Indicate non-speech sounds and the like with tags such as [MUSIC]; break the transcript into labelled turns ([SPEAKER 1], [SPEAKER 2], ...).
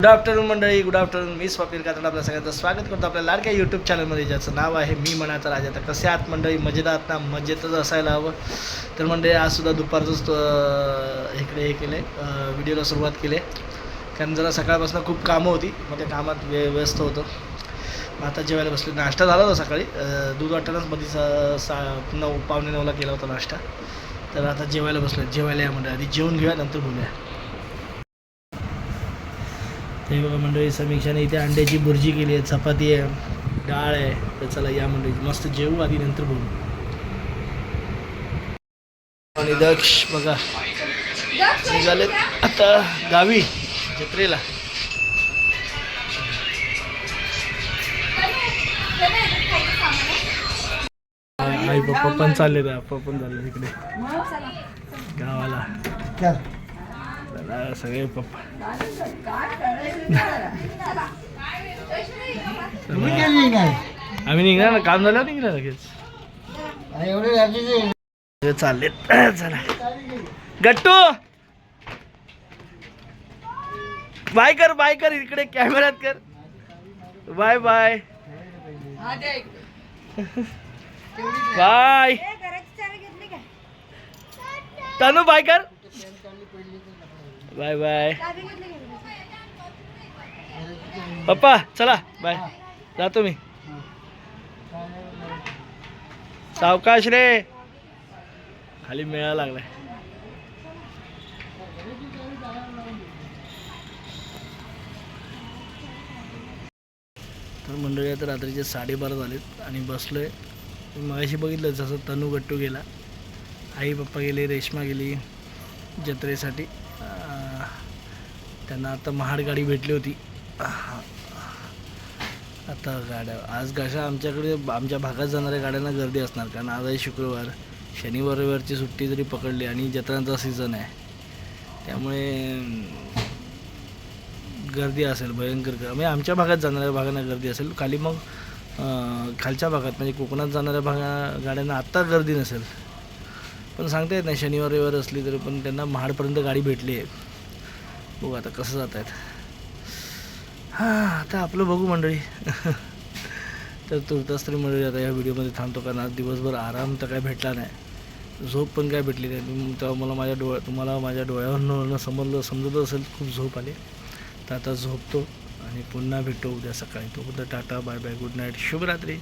[SPEAKER 1] Good afternoon मंडळी. Good afternoon मी स्वप्नील कातड. आपल्या सगळ्यांचं स्वागत करतो आपल्या लाडक्या यूट्यूब चॅनलमध्ये ज्याचं नाव आहे मी मनाचा राजा. तर कसे आहात मंडळी? मजेत आहात ना? मजेतच असायला हवं. तर मंडळी आजसुद्धा दुपारचंच इकडे हे केलं आहे व्हिडिओला सुरुवात केली कारण जरा सकाळपासून खूप कामं होती. मग त्या कामात व्य व्यस्त होतं. मग आता जेवायला बसले नाश्ता झाला होता सकाळी. दूध वाटतानाच मध्ये सा सा नऊ पावणे नऊला केला होता नाश्ता. तर आता जेवायला बसलो जेवायला या मंडळी. आधी जेवून घेऊया नंतर बोलूया. ते बघा मंडळी समीक्षाने इथे अंड्याची भुर्जी केली आहे चपाती आहे डाळ आहे. तर चला या मंडळी मस्त जेवू आधी नंतर बोलू. आणि दक्ष बघा निघालेत. आता गावी जत्रेला. आई पप्पा पण चालले पप्पा पण चालले तिकडे गावाला. चला, सगळे पप्पा. आम्ही निघणार ना काम झालं निघणार लगेच. चाललेत. [CLEARS THROAT] चला. गट्टू! बाय कर बाय कर इकडे कॅमेऱ्यात कर. Bye bye. Bye. Tanu bye कर. बाय बाय पप्पा चला बाय जातो मी सावकाश रे खाली मेळा लागलाय तर मंडळी आता रात्रीचे साडेबारा झालेत आणि बसलोय. मगाशी बघितलं जसं तनू गट्टू गेला. आई पप्पा गेले रेश्मा गेली जत्रेसाठी. त्यांना आता महाड गाडी भेटली होती. आता गाड्या आज कशा आमच्याकडे आमच्या भागात जाणाऱ्या गाड्यांना गर्दी असणार. कारण आज आहे शुक्रवार शनिवार रविवारची सुट्टी जरी पकडली आणि जत्रांचा सीझन आहे. त्यामुळे गर्दी असेल भयंकर म्हणजे आमच्या भागात जाणाऱ्या भागांना गर्दी असेल. खाली मग खालच्या भागात म्हणजे कोकणात जाणाऱ्या भागा गाड्यांना आत्ता गर्दी नसेल. पण सांगता येत नाही शनिवार रविवार असली तरी पण त्यांना महाडपर्यंत गाडी भेटली आहे. बघू आता कसं जात आहेत. हां आता आपलं बघू मंडळी. [LAUGHS] तर तुर्तास तरी मंडळी आता या व्हिडिओमध्ये थांबतो कारण आज दिवसभर आराम तर काय भेटला नाही. झोप पण काय भेटली नाही. तेव्हा मला माझ्या डोळ्या तुम्हाला माझ्या डोळ्यावरनं समजलं समजत असेल खूप झोप आली. तर आता झोपतो आणि पुन्हा भेटतो उद्या सकाळी. तोपर्यंत tata bye bye good night शुभरात्री.